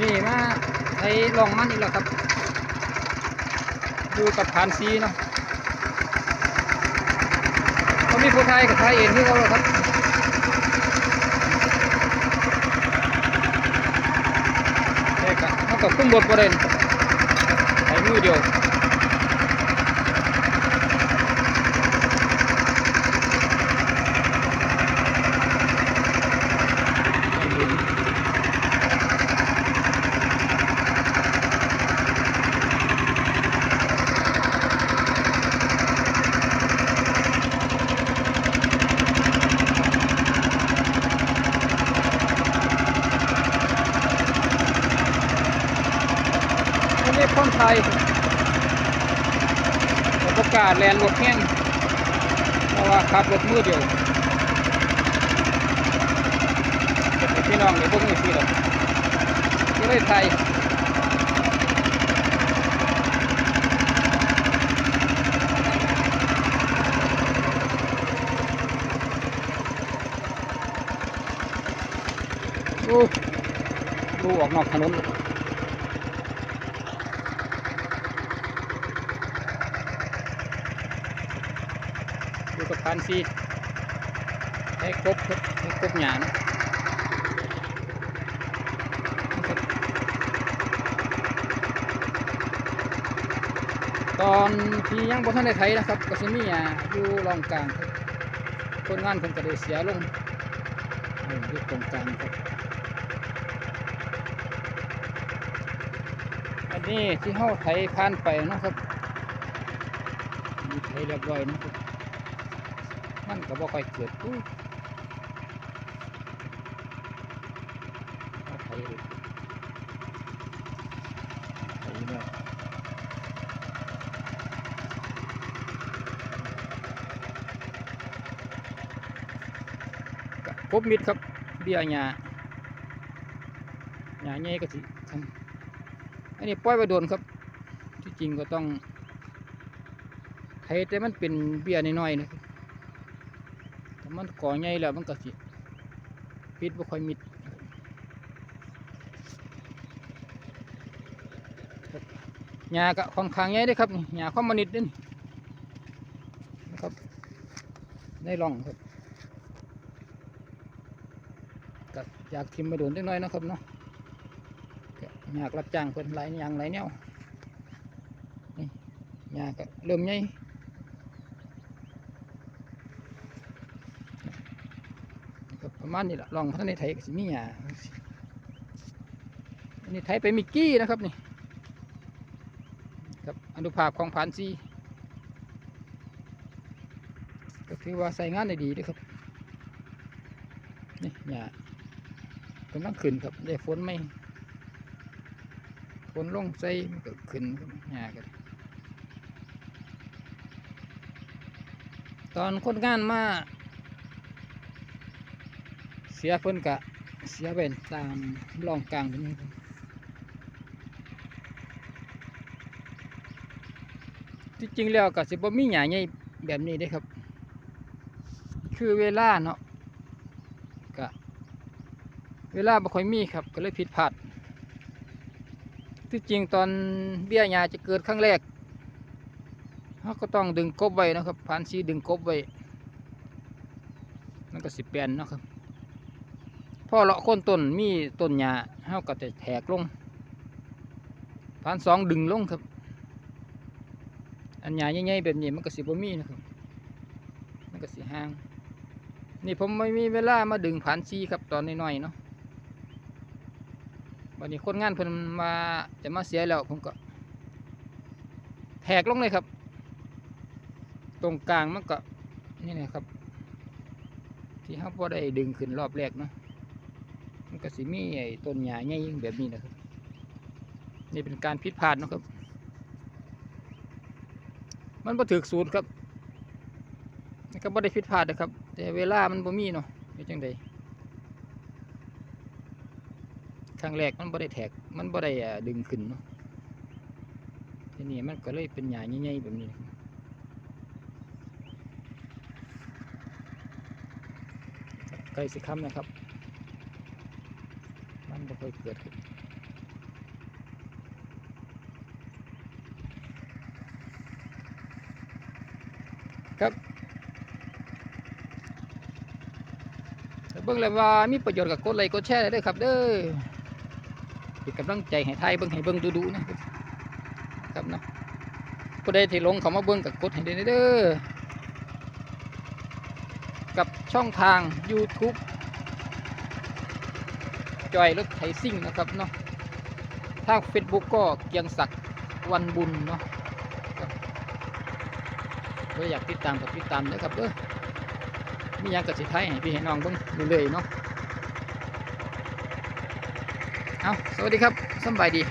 นี่มาไอ้ลองมันอีกแล้วครับดูกับผ่านซีเนาะเขามีผู้ไทยกับไทยเองที่เขาหรอครับแต่ก็มันก็ขึ้นบทประเด็นใช้มือเดียว อันนี้คนไทยประกาศแลนรถแห้งเพราะว่าขับรถมือเดียวพี่น้องเดี๋ยวพวกนี้สิหรอกก็เลยไทยโอ้ดูออกนอกถนน กับพันซีให้ครบให้ครบหยานะตอนที่ยังบนท่านในไทยนะครับก็จะมีหยาอยู่รองกลางคนงานเพิ่นก็ได้เสียลงเอยู่ตรงกลางครับอันนี้ที่เฮาไถผ่านไปนะครับมีไถเรียบร้อยนะครับ มันก็บ่ค่อยเกิดอู้เอาไปเลยไปเลยก็ครบมิดครับเบี้ยหญ้าหญ้าใหญ่ก็สิทำอันนี้ปล่อยไว้โดนครับ ที่จริงก็ต้องไถแต่มันเป็นเบี้ยน้อยๆนะครับ มันก่อใหญ่แล้วมันก็สิปิดบ่ค่อยมิดหญ้าก็ค่อนข้างใหญ่ด้อครับนี่หญ้าคอมมนิดนี่นะครับในร่องครับก็อยากทิมมาโดนจักหน่อยนะครับเนาะก็อยากรับจ้างเพิ่นหลายอย่างหลายแนวนี่หญ้าก็เริ่มใหญ่ ครับ ประมาณนี้แหละลองพัฒนาไทยกับสิมีหยาอันนี้ไทยไปมิกกี้นะครับนี่ครับอนุภาพของผานซีก็ถือว่าใส่งานได้ดีด้วยครับ นี่หยากำลังขึ้นครับได้ฝนไหมฝนลงใส่ก็ขึ้นครับหยากันตอนคนงานมา เสียเพิ่นกะเสียเป็นตามร่องกลางตรงนี้ที่จริงแล้วก็สิบ่มีหญ้าใหญ่แบบนี้เด้ครับ คือเวลาเนาะก็เวลาบ่ค่อยมีครับ ก็เลยผิดพลาดที่จริงตอนเบี้ยหญ้าจะเกิดครั้งแรกเราก็ต้องดึงกบไว้นะครับผ่านซีดึงกบไว้มันก็สิแปนเนาะครับ พอเลาะโคนต้นมีต้นหญ้าเฮาก็จะแทกลงพันสองดึงลงครับ อันหญ้าใหญ่ๆแบบนี้มันก็สิบ่มีนะครับมันก็สิห่าง นี่ผมไม่มีเวลามาดึงผ่านซีครับตอนน้อยๆเนาะวันนี้คนงานเพิ่นมาจะมาเสียแล้วผมก็แทกลงเลยครับ ตรงกลางมันก็นี่นะครับ ที่เฮาบ่ได้ดึงขึ้นรอบแรกเนาะ มันก็สิมีไอ้ต้นหญ้าใหญ่แบบนี้นะครับ นี่เป็นการผิดพลาดนะครับ มันบ่ถึกสูตรครับนี่ก็บ่ได้ผิดพลาดนะครับ แต่เวลามันบ่มีเนาะเป็นจังไดครั้งแรกมันบ่ได้แทกมันบ่ได้อ่าดึงขึ้นเนาะทีนี้มันก็เลยเป็นหญ้าใหญ่ๆแบบนี้ใกล้สิค่ำนะครับ ค่อเกิดครับเบิ่งแล้วว่ามีประโยชน์กับกดไลค์กดแชร์ได้เลยครับ เด้อเป็นกำลังใจให้ไทยเบิ่งให้เบิ่งดูๆนะครับนะกดได้ที่ลงเขามาเบิ่งกับกดให้ได้เด้อกับช่องทาง YouTube จอยรถไถซิ่งนะครับเนาะทาง Facebook ก็เกียงศักดิ์วันบุญเนาะก็อยากติดตามกับติดตามนะครับเออมีหยังกับสิไทยให้พี่ให้น้องเบิ้งเรื่อยเนาะเอาสวัสดีครับสบายดี